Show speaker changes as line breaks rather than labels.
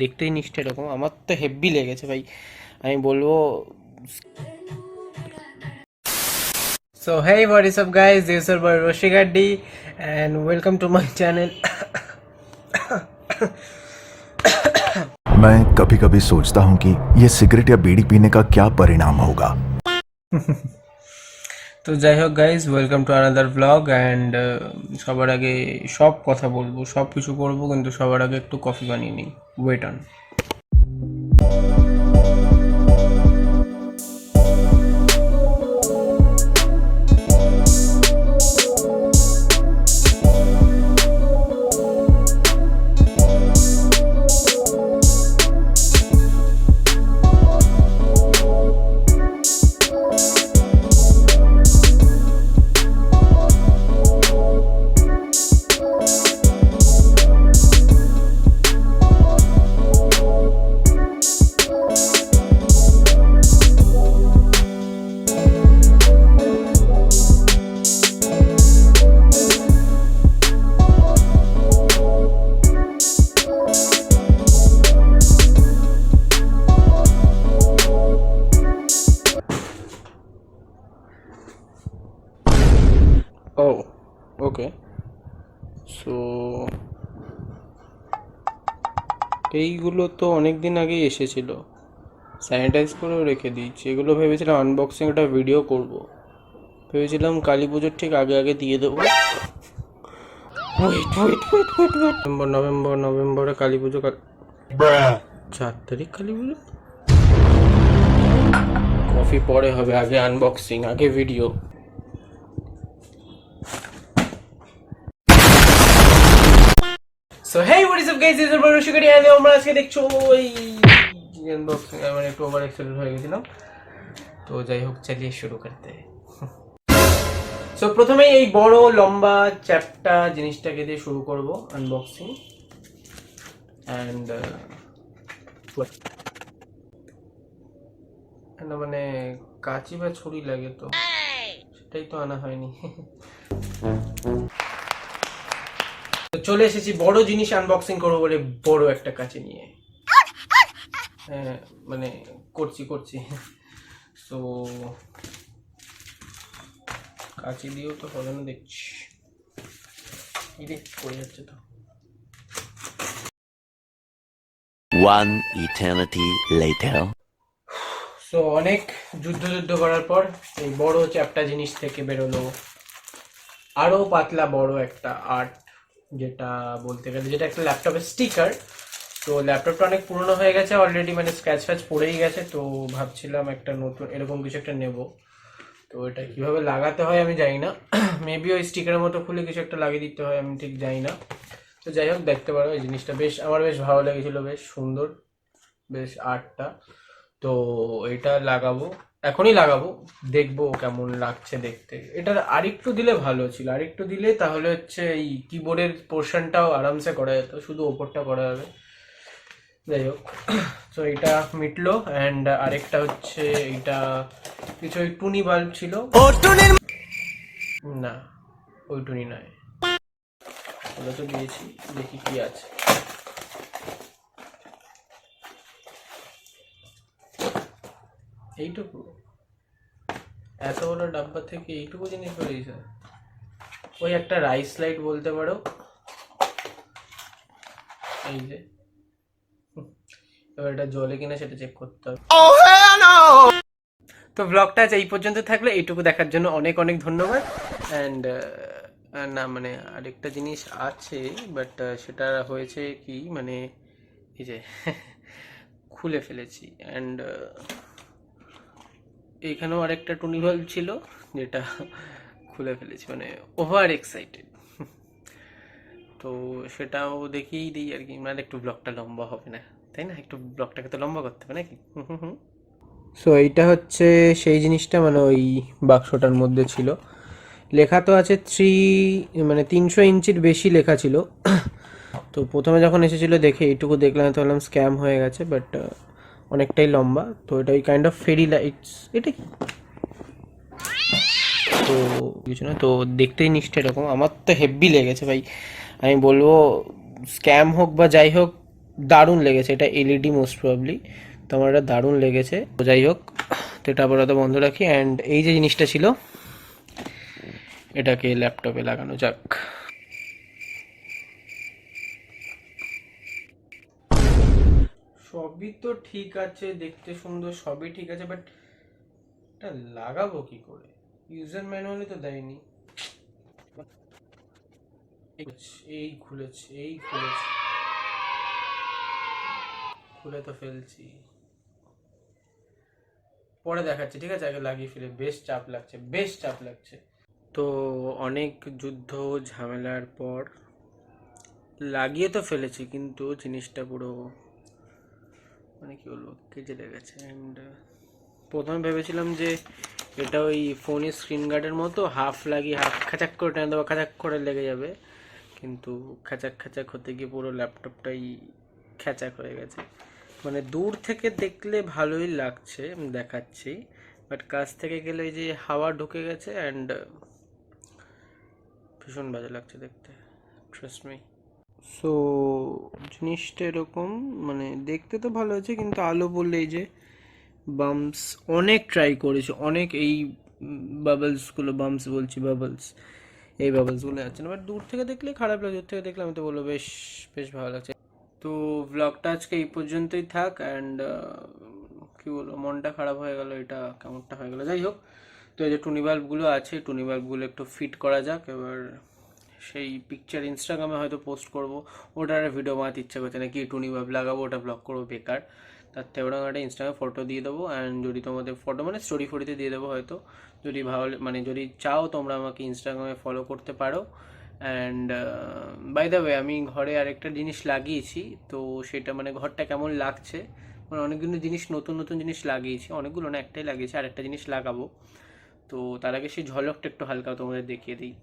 দেখতেই নিষ্ঠা এরকম আমার তো হেভি লেগেছে ভাই আমি বলবো So hey what is up guys this is your boy Roshi Gaddi and welcome to my channel
मैं कभी कभी सोचता हूँ कि ये सिगरेट या बीड़ी पीने का क्या परिणाम होगा
তো যাই হোক guys welcome to another blog and সবার আগে সব কথা বলব, সব কিছু করব, কিন্তু সবার আগে একটু কফি বানিয়ে নিই। Wait on oh okay so এইগুলো তো অনেক দিন আগেই এসেছিল। স্যানিটাইজ করেও রেখে দিয়েছি। এগুলো ভেবেছিলাম আনবক্সিং একটা ভিডিও করব। ভেবেছিলাম কালী পুজোর ঠিক আগে আগে দিয়ে দেবো। নভেম্বর নভেম্বর নভেম্বরে কালী পুজো চার তারিখ কালী পুজো? কফি পরে হবে আগে আনবক্সিং আগে video so hey what is up guys is বড় শিকারি এন্ড আমরা আজকে দেখছ ওই আনবক্সিং মানে একটু ওভার এক্সাইটেড হয়ে গেছিলাম তো যাই হোক চালিয়ে শুরু করতে। সো প্রথমে এই বড় লম্বা চ্যাপটা জিনিসটাকে দিয়ে শুরু করব আনবক্সিং অ্যান্ড মানে কাঁচি বা ছুরি লাগে তো। সেটাই তো আনা হয়নি। চলে এসেছি বড় জিনিস আনবক্সিং করব বলে বড় একটা কাছে নিয়ে। হ্যাঁ মানে করছি করছি। তো কাছে দিয়েও তো হবে না দেখছি। ইরে পড়ে যাচ্ছে তো।
One eternity later.
সো অনেক যুদ্ধ যুদ্ধ করার পর এই বড় চ্যাপটা জিনিস থেকে বেরোলো। আরও পাতলা বড় একটা আর্ট যেটা বলতে গেলে, যেটা একটা ল্যাপটপের স্টিকার তো ল্যাপটপটা অনেক পুরনো হয়ে গেছে অলরেডি মানে স্ক্র্যাচ ফ্যাচ পড়েই গেছে, তো ভাবছিলাম একটা নতুন, এরকম কিছু একটা নেব। তো এটা কীভাবে লাগাতে হয় আমি জানি না। মেবি ওই স্টিকারের মতো খুলে কিছু একটা লাগিয়ে দিতে হয়, আমি ঠিক জানি না। তো যাই হোক, দেখতে পারো, এই জিনিসটা বেশ, আমার বেশ ভালো লেগেছিল, বেশ সুন্দর, বেশ আর্টটা। তো এটা লাগাবো এখনই লাগাবো দেখব কেমন লাগছে দেখতে। এটার আরেকটু দিলে ভালো ছিল আরেকটু দিলে তাহলে হচ্ছে এই কিবোর্ডের পোর্শনটাও আরামসে করা যেত শুধু ওপরটা করা যাবে। যাই হোক তো এটা মিটলো অ্যান্ড আরেকটা হচ্ছে এটা কিছু ওই টুনি বাল্ব ছিল। না ওই টুনি নয়। ওটা তো দিয়েছি দেখি কি আছে। এইটুকু? এত বড় ডাব্বা থেকে এইটুকু জিনিস বেরিয়েছে। ওই একটা রাইস লাইট বলতে পারো। এই যে। এবার এটা জলে কিনা সেটা চেক করতে হবে। তো ব্লগটা আজ এই পর্যন্ত থাকলে। এইটুকু দেখার জন্য অনেক অনেক ধন্যবাদ। অ্যান্ড না মানে আরেকটা জিনিস আছে বাট সেটা হয়েছে কি মানে এই যে, খুলে ফেলেছি। অ্যান্ড এইখানেও আরেকটা টুনি বাল্ব ছিল, যেটা খুলে ফেলেছি মানে ওভার এক্সাইটেড তো সেটাও দেখেই দিই আর কি মানে একটু ব্লগটা লম্বা হবে না, তাই না? একটু ব্লগটাকে তো লম্বা করতে হবে নাকি? সো এইটা হচ্ছে সেই জিনিসটা মানে ওই বাক্সটার মধ্যে ছিল। লেখা তো আছে থ্রি মানে তিনশো ইঞ্চির বেশি লেখা ছিল। তো প্রথমে যখন এসেছিল দেখে, এইটুকু দেখলাম, তো বললাম স্ক্যাম হয়ে গেছে বাট অনেকটাই লম্বা, তো এটা ওই কাইন্ড অফ ফেরি লাইটস এটা কি? তো কিছু না, তো দেখতেই নিষ্ঠা এরকম। আমার তো হেভি লেগেছে ভাই। আমি বলব স্ক্যাম হোক বা যাই হোক, দারুণ লেগেছে। এটা এলইডি মোস্ট প্রবলি তো আমার এটা দারুণ লেগেছে। তো যাই হোক, তো এটা আপাতত বন্ধ রাখি। অ্যান্ড এই যে জিনিসটা ছিল, এটাকে ল্যাপটপে লাগানো যাক। সবই তো ঠিক আছে, দেখতে সুন্দর, সবই ঠিক আছে বাট এটা লাগাবো কি করে? ইউজার ম্যানুয়ালে তো দেয়নি। এই খুলেছে এই খুলেছে। খুলে তো ফেলছি। পরে দেখাচ্ছি, ঠিক আছে? আগে লাগিয়ে ফেলে। বেশ চাপ লাগছে, বেশ চাপ লাগছে। তো অনেক যুদ্ধ, ঝামেলার পর লাগিয়ে তো ফেলেছি, কিন্তু জিনিসটা পুরো মানে কি বলব কেজে লেগেছে অ্যান্ড প্রথমে ভেবেছিলাম যে এটা ওই ফোনের স্ক্রিন গার্ডের মতো হাফ লাগিয়ে হাফ খাচাক করে টেনে দেবো, খাচাক করে লেগে যাবে। কিন্তু খাচাক খাচাক হতে গিয়ে পুরো ল্যাপটপটাই খ্যাচাক হয়ে গেছে। মানে দূর থেকে দেখলে ভালোই লাগছে দেখাচ্ছি। বাট কাছ থেকে গেলে ওই যে হাওয়া ঢুকে গেছে অ্যান্ড ভীষণ বাজে লাগছে দেখতে ট্রাস্ট মি সো জিনিসটা এরকম মানে দেখতে তো ভালো আছে, কিন্তু আলো বললে এই যে বাম্পস অনেক ট্রাই করেছি, অনেক এই বাবলসগুলো বাম্পস বলছি বাবলস এই বাবলসগুলো যাচ্ছে না বাট দূর থেকে দেখলে খারাপ লাগে, দূর থেকে দেখলে আমি তো বলব, বেশ বেশ ভালো লাগছে। তো ব্লগটা আজকে এই পর্যন্তই থাক অ্যান্ড কি বলব, মনটা খারাপ হয়ে গেল, এটা কেমনটা হয়ে গেলো, যাই হোক। তো এই যে টুনি বাল্বগুলো আছে, টুনি বাল্বগুলো একটু ফিট করা যাক, এবার সেই পিকচার ইনস্টাগ্রামে হয়তো পোস্ট করব। ওটার ভিডিও বানাতে ইচ্ছা করছে না। কি টুনি বাল্ব লাগাবো, ওটা ব্লগ করব, বেকার। তার থেকে ওরকম একটা ইনস্টাগ্রামে ফটো দিয়ে দেবো অ্যান্ড যদি তোমাদের ফটো মানে স্টোরি ফটোতে দিয়ে দেবো হয়তো। যদি ভালো মানে যদি চাও তোমরা আমাকে ইনস্টাগ্রামে ফলো করতে পারো। অ্যান্ড বাই দ্য ওয়ে আমি ঘরে আরেকটা জিনিস লাগিয়েছি। তো সেটা মানে ঘরটা কেমন লাগছে? মানে অনেকগুলো জিনিস, নতুন নতুন জিনিস লাগিয়েছি। অনেকগুলো না, একটাই লাগিয়েছি আর একটা জিনিস লাগাবো। তো তার আগে সেই ঝলকটা একটু হালকা তোমাদের দেখিয়ে দিই।